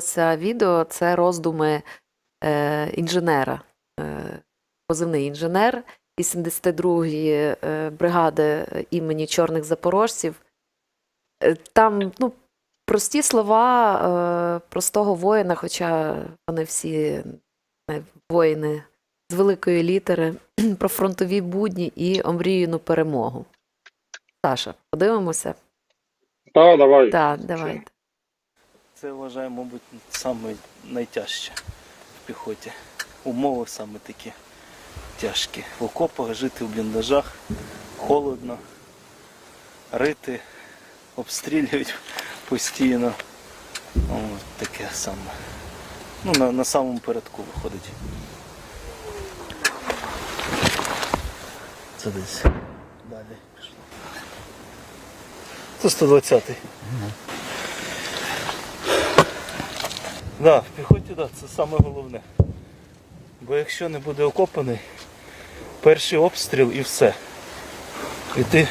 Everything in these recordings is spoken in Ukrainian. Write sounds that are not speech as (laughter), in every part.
Це відео це роздуми е, інженера, е, позивний інженер із 72-ї е, бригади імені Чорних Запорожців. Е, Там ну, прості слова е, простого воїна, хоча вони всі е, воїни з великої літери, (clears throat) про фронтові будні і омріяну перемогу. Саша, подивимося? Так, давай. Так, давайте. Це вважаю, мабуть, саме найтяжче в піхоті. Умови саме такі тяжкі. В окопах жити в бліндажах, холодно, рити, обстрілюють постійно. От таке саме. Ну, на, на самому передку виходить. Це десь далі пішло. Це 120-й. Да, в піхоті да, це саме головне. Бо якщо не буде окопаний, перший обстріл і все. І ти,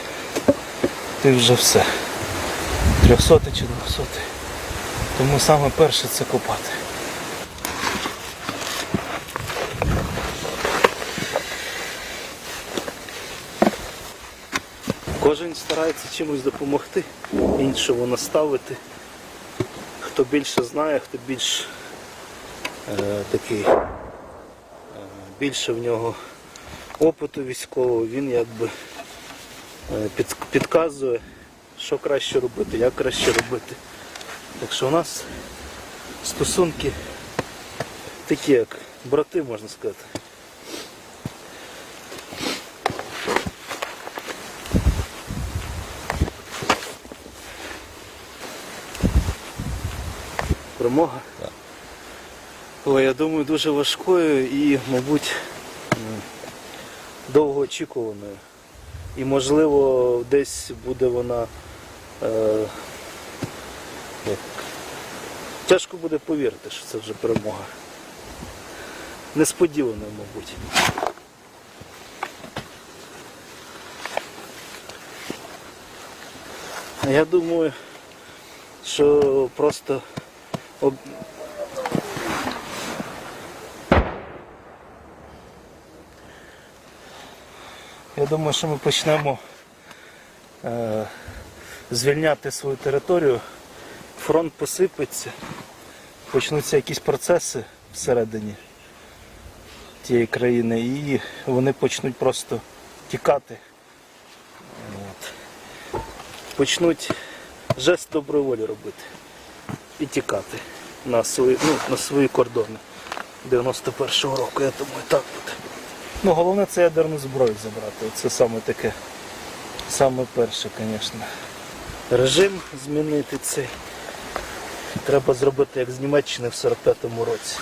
ти вже все. Трьохсотий чи двохсотий. Тому саме перше це копати. Кожен старається чимось допомогти, іншого наставити. Хто більше знає, хто більш е, такий, е, більше в нього опиту військового, він якби е, під, підказує, що краще робити, як краще робити. Так що у нас стосунки такі, як брати, можна сказати. Перемога. Ой, я думаю, дуже важкою і, мабуть, довгоочікуваною. І можливо десь буде вона. Е, тяжко буде повірити, що це вже перемога. Несподіваною, мабуть. Я думаю, що просто об... Я думаю, що ми почнемо е, звільняти свою територію, фронт посипеться, почнуться якісь процеси всередині тієї країни і вони почнуть просто тікати. От. Почнуть жест доброї волі робити і тікати на свої, ну, на свої кордони 91-го року, я думаю, так буде. Ну, головне це ядерну зброю забрати. Це саме таке, саме перше, звісно. Режим змінити цей. Треба зробити як з Німеччини в 45-му році.